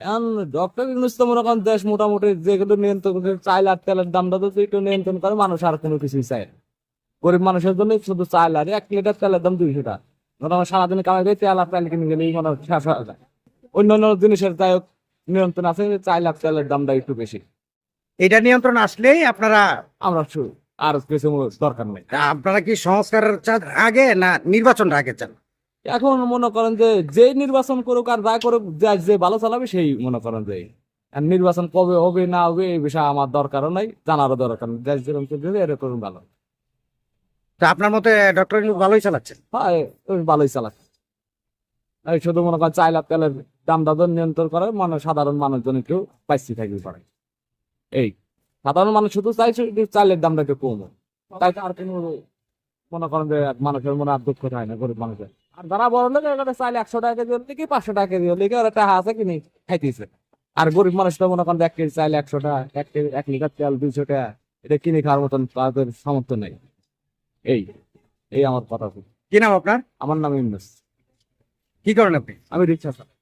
এখন ডক্টর ইউনুস তো মনে করেন দেশ মোটামুটি যেগুলো নিয়ন্ত্রণ করে চাইল আর তেলের দামটা তো একটু নিয়ন্ত্রণ করে মানুষ আর কোনো কিছুই চায়। গরিব মানুষের জন্য শুধু চাইল আর এক লিটার তেলের দাম দুইশো টাকা। ধরো আমার সারাদিন কামাই করে তেল আর তেল কিনে গেলেই মনে শেষ হয়ে যায়। অন্যান্য জিনিসের যাই হোক নিয়ন্ত্রণ আছে চাইল আর তেলের দামটা একটু বেশি। এটা নিয়ন্ত্রণ আসলেই আপনারা আমরা আর কিছু দরকার নেই। আপনারা কি সংস্কার চান আগে না নির্বাচনটা আগে চান? এখন মনে করেন যে যে নির্বাচন করুক আর যা করুক যা যে ভালো চালাবে সেই মনে করেন যে আর নির্বাচন কবে হবে না হবে এই বিষয়ে আমার দরকারও নাই জানারও দরকার নেই। যাই যেরকম চলছে এরকম ভালো। তো আপনার মতে ডক্টর ভালোই চালাচ্ছেন? হয় ভালোই চালাচ্ছে। এই শুধু মনে করেন চাইলা তেলের দাম দাদর নিয়ন্ত্রণ করে মানে সাধারণ মানুষজন একটু পাইসি থাকবে পারে এই সাধারণ মানুষ শুধু চাইছে চালের দামটা একটু কম। তাই তো আর কোনো মনে করেন যে মানুষের মনে আর দুঃখ হয় না গরিব মানুষের। আর যারা বড় লোক এখানে চাইলে একশো টাকা কেজি হলে কি পাঁচশো টাকা কেজি হলে কি ওরা টাকা আছে কিনি খাইতেছে। আর গরিব মানুষটা মনে করেন এক কেজি চাইলে একশো টাকা এক কেজি এক লিটার তেল দুইশো টাকা এটা কিনে খাওয়ার মতন তাদের সামর্থ্য নেই। এই এই আমার কথা কি নাম আপনার? আমার নাম ইমনাস। কি করেন আপনি? আমি রিক্সা চালাই।